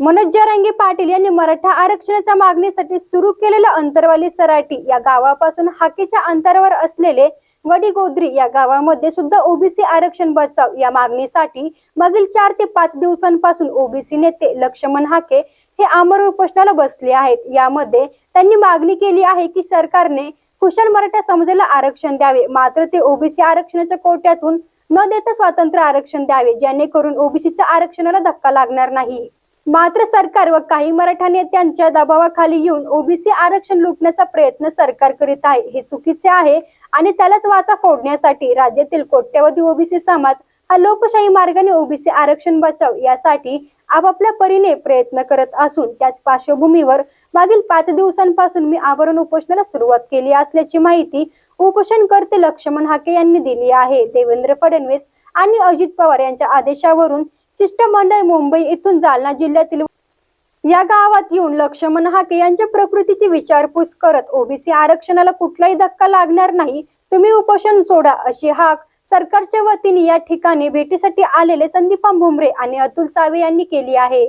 मनोज जरांगे पाटील यांनी मराठा आरक्षणाच्या मागणीसाठी सुरू केलेल्या अंतरवाली सराटी या गावापासून हाकेच्या अंतरावर असलेले वडीगोद्री या गावामध्ये सुद्धा ओबीसी आरक्षण बचाव या मागणीसाठी मागील चार ते पाच दिवसांपासून ओबीसी नेते लक्ष्मण हाके हे आमर उपोषणाला बसले आहेत. यामध्ये त्यांनी मागणी केली आहे की सरकारने कुशल मराठा समाजाला आरक्षण द्यावे. मात्र ते ओबीसी आरक्षणाच्या कोट्यातून न देता स्वातंत्र्य आरक्षण द्यावे जेणेकरून ओबीसीच्या आरक्षणाला धक्का लागणार नाही. मात्र सरकार व काही मराठा नेत्यांच्या दबावाखाली येऊन ओबीसी आरक्षण लुटण्याचा प्रयत्न सरकार करीत आहे. हे चुकीचे आहे आणि त्यालाच वाचा फोडण्यासाठी राज्यातील कोट्यवधी ओबीसी समाज हा लोकशाही मार्गाने ओबीसी आरक्षण बचाव यासाठी आपापल्या परीने प्रयत्न करत असून त्याच पार्श्वभूमीवर मागील पाच दिवसांपासून मी आवरण उपोषणाला सुरुवात केली असल्याची माहिती उपोषणकर्ते लक्ष्मण हाके यांनी दिली आहे. देवेंद्र फडणवीस आणि अजित पवार यांच्या आदेशावरून शिष्टमंडळ मुंबई येथून जालना जिल्ह्यातील या गावात येऊन लक्ष्मण हाके यांच्या प्रकृतीची विचारपूस करत ओबीसी आरक्षणाला कुठलाही धक्का लागणार नाही तुम्ही उपोषण सोडा अशी हाक सरकारच्या वतीने या ठिकाणी भेटीसाठी आलेले संदीपा भुमरे आणि अतुल सावे यांनी केली आहे.